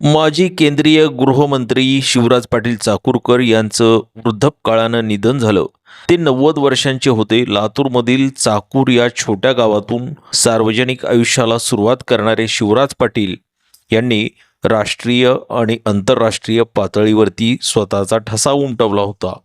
माजी केंद्रीय गृहमंत्री शिवराज पाटील चाकूरकर यांचं वृद्धपकाळानं निधन झालं. ते नव्वद वर्षांचे होते. लातूरमधील चाकूर या छोट्या गावातून सार्वजनिक आयुष्याला सुरुवात करणारे शिवराज पाटील यांनी राष्ट्रीय आणि आंतरराष्ट्रीय पातळीवरती स्वतःचा ठसा उमटवला होता.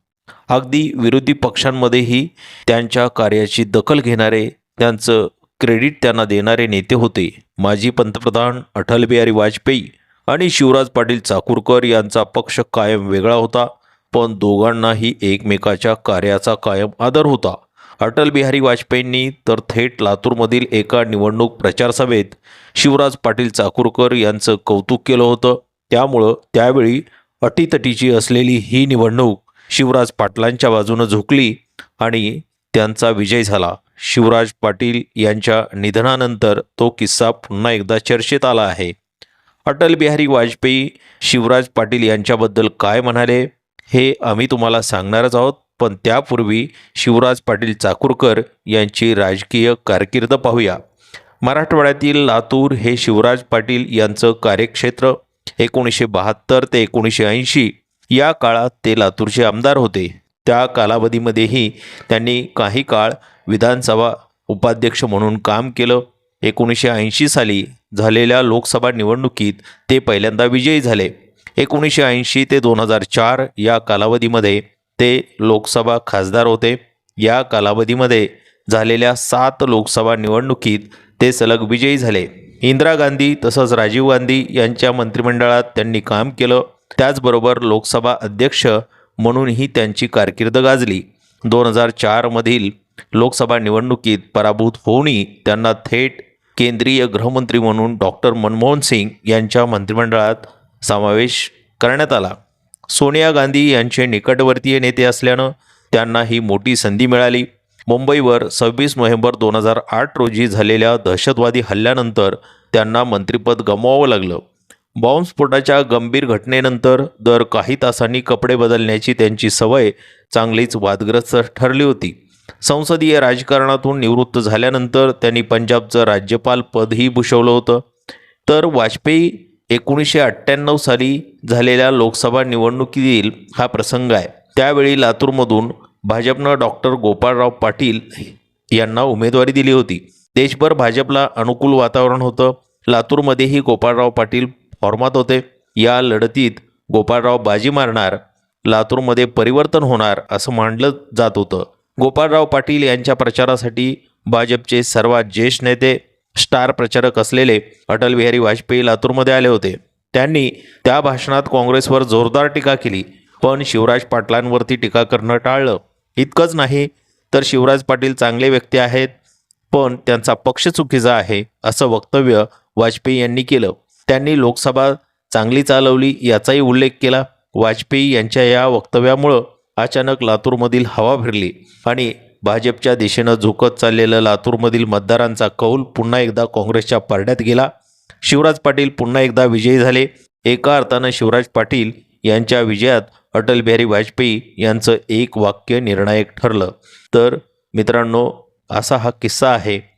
अगदी विरोधी पक्षांमध्येही त्यांच्या कार्याची दखल घेणारे त्यांचं क्रेडिट त्यांना देणारे नेते होते. माजी पंतप्रधान अटल बिहारी वाजपेयी आणि शिवराज पाटील चाकूरकर यांचा पक्ष कायम वेगळा होता पण दोघांनाही एकमेकाच्या कार्याचा कायम आदर होता. अटल बिहारी वाजपेयींनी तर थेट लातूरमधील एका निवडणूक प्रचार सभेत शिवराज पाटील चाकूरकर यांचं कौतुक केलं होतं. त्यामुळं त्यावेळी अटीतटीची असलेली ही निवडणूक शिवराज पाटलांच्या बाजूनं झुकली आणि त्यांचा विजय झाला. शिवराज पाटील यांच्या निधनानंतर तो किस्सा पुन्हा एकदा चर्चेत आला आहे. अटल बिहारी वाजपेयी शिवराज पाटील यांच्याबद्दल काय म्हणाले हे आम्ही तुम्हाला सांगणारच आहोत. पण त्यापूर्वी शिवराज पाटील चाकूरकर यांची राजकीय कारकीर्द पाहूया. मराठवाड्यातील लातूर हे शिवराज पाटील यांचं कार्यक्षेत्र एकोणीसशे बहात्तर ते एकोणीसशे ऐंशी या काळात ते लातूरचे आमदार होते. त्या कालावधीमध्येही त्यांनी काही काळ विधानसभा उपाध्यक्ष म्हणून काम केलं. एकोणीसशे ऐंशी साली झालेल्या लोकसभा निवडणुकीत ते पहिल्यांदा विजयी झाले. एकोणीसशे ऐंशी ते दोन हजार चार या कालावधीमध्ये ते लोकसभा खासदार होते. या कालावधीमध्ये झालेल्या सात लोकसभा निवडणुकीत ते सलग विजयी झाले. इंदिरा गांधी तसंच राजीव गांधी यांच्या मंत्रिमंडळात त्यांनी काम केलं. त्याचबरोबर लोकसभा अध्यक्ष म्हणूनही त्यांची कारकीर्द गाजली. दोन हजार चारमधील लोकसभा निवडणुकीत पराभूत होऊनही त्यांना थेट केंद्रीय गृहमंत्री म्हणून डॉक्टर मनमोहन सिंग यांच्या मंत्रिमंडळात समावेश करण्यात आला. सोनिया गांधी यांचे निकटवर्तीय नेते असल्यानं त्यांना ही मोठी संधी मिळाली. मुंबईवर सव्वीस नोव्हेंबर दोन हजार आठ रोजी झालेल्या दहशतवादी हल्ल्यानंतर त्यांना मंत्रिपद गमवावं लागलं. बॉम्बस्फोटाच्या गंभीर घटनेनंतर दर काही तासांनी कपडे बदलण्याची त्यांची सवय चांगलीच वादग्रस्त ठरली होती. संसदीय राजकारणातून निवृत्त झाल्यानंतर त्यांनी पंजाबचं राज्यपाल पदही भूषवलं होतं. तर वाजपेयी एकोणीसशे अठ्ठ्याण्णव साली झालेल्या लोकसभा निवडणुकीतील हा प्रसंग आहे. त्यावेळी लातूरमधून भाजपनं डॉक्टर गोपाळराव पाटील यांना उमेदवारी दिली होती. देशभर भाजपला अनुकूल वातावरण होतं. लातूरमध्येही गोपाळराव पाटील फॉर्मात होते. या लढतीत गोपाळराव बाजी मारणार लातूरमध्ये परिवर्तन होणार असं मानलं जात होतं. गोपाळराव पाटील यांच्या प्रचारासाठी भाजपचे सर्वात ज्येष्ठ नेते स्टार प्रचारक असलेले अटल बिहारी वाजपेयी लातूरमध्ये आले होते. त्यांनी त्या भाषणात काँग्रेसवर जोरदार टीका केली पण शिवराज पाटलांवरती टीका करणं टाळलं. इतकंच नाही तर शिवराज पाटील चांगले व्यक्ती आहेत पण त्यांचा पक्ष चुकीचा आहे असं वक्तव्य वाजपेयी यांनी केलं. त्यांनी लोकसभा चांगली चालवली याचाही उल्लेख केला. वाजपेयी यांच्या या वक्तव्यामुळं अचानक लातूरमधील हवा फिरली आणि भाजपच्या दिशेनं झुकत चाललेलं लातूरमधील मतदारांचा कौल पुन्हा एकदा काँग्रेसच्या पारड्यात गेला. शिवराज पाटील पुन्हा एकदा विजयी झाले. एका अर्थानं शिवराज पाटील यांच्या विजयात अटल बिहारी वाजपेयी यांचं एक वाक्य निर्णायक ठरलं. तर मित्रांनो असा हा किस्सा आहे.